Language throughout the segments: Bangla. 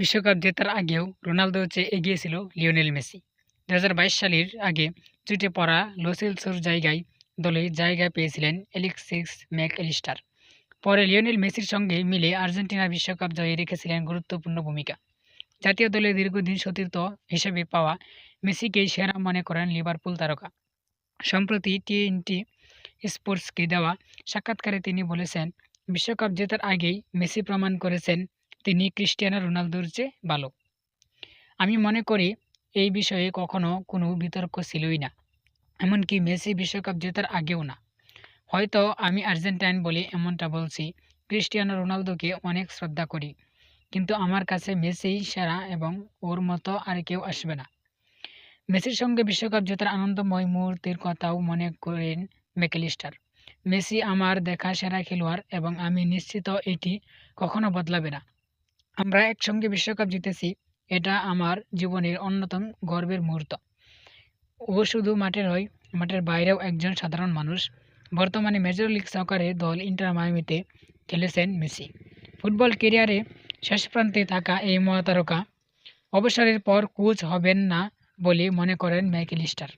বিশ্বকাপ জেতার আগেও রোনালদো চেয়ে এগিয়ে ছিল লিওনেল মেসি। দু হাজার বাইশ সালের আগে চুটে পড়া লোসেলসোর জায়গায় দলে জায়গা পেয়েছিলেন অ্যালেক্সিস ম্যাকঅ্যালিস্টার পরে লিওনেল মেসির সঙ্গে মিলে আর্জেন্টিনা বিশ্বকাপ জয়ে রেখেছিলেন গুরুত্বপূর্ণ ভূমিকা। জাতীয় দলে দীর্ঘদিন সতীর্থ হিসেবে পাওয়া মেসিকেই সেরা মনে করেন লিভারপুল তারকা। সম্প্রতি টি স্পোর্টসকে দেওয়া সাক্ষাৎকারে তিনি বলেছেন, বিশ্বকাপ জেতার আগেই মেসি প্রমাণ করেছেন তিনি ক্রিস্টিয়ানো রোনালদোর চেয়ে ভালো। আমি মনে করি এই বিষয়ে কখনো কোনো বিতর্ক ছিলই না, এমনকি মেসি বিশ্বকাপ জেতার আগেও না। হয়তো আমি আর্জেন্টাইন বলে এমনটা বলছি, ক্রিস্টিয়ানো রোনালদোকে অনেক শ্রদ্ধা করি, কিন্তু আমার কাছে মেসিই সেরা এবং ওর মতো আর কেউ আসবে না। মেসির সঙ্গে বিশ্বকাপ জেতার আনন্দময় মুহূর্তের কথাও মনে করেন ম্যাকেলিস্টার। মেসি আমার দেখা সেরা খেলোয়াড় এবং আমি নিশ্চিত এটি কখনো বদলাবে না। আমরা একসঙ্গে বিশ্বকাপ জিতেছি, এটা আমার জীবনের অন্যতম গর্বের মুহূর্ত। ও শুধু মাঠে নয়, মাঠের বাইরেও একজন সাধারণ মানুষ। বর্তমানে মেজর লিগ সকারে দল ইন্টার মায়ামিতে খেলেছেন মেসি। ফুটবল কেরিয়ারে শেষ প্রান্তে থাকা এই মহাতারকা অবসরের পর কোচ হবেন না বলে মনে করেন ম্যাকেলিস্টার।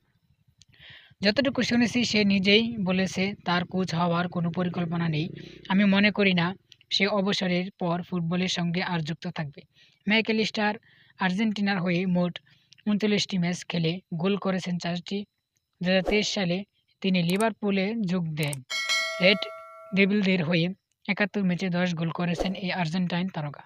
যতটুকু শুনেছি সে নিজেই বলেছে, তার কোচ হওয়ার কোনো পরিকল্পনা নেই। আমি মনে করি না সে অবসরের পর ফুটবলের সঙ্গে আর যুক্ত থাকবে। ম্যাকেলিস্টার আর্জেন্টিনার হয়ে মোট উনচল্লিশটি ম্যাচ খেলে গোল করেছেন চারটি। দু হাজার তেইশ সালে তিনি লিভারপুলে যোগ দেন। রেড ডেবিলদের হয়ে একাত্তর ম্যাচে দশ গোল করেছেন এই আর্জেন্টাইন তারকা।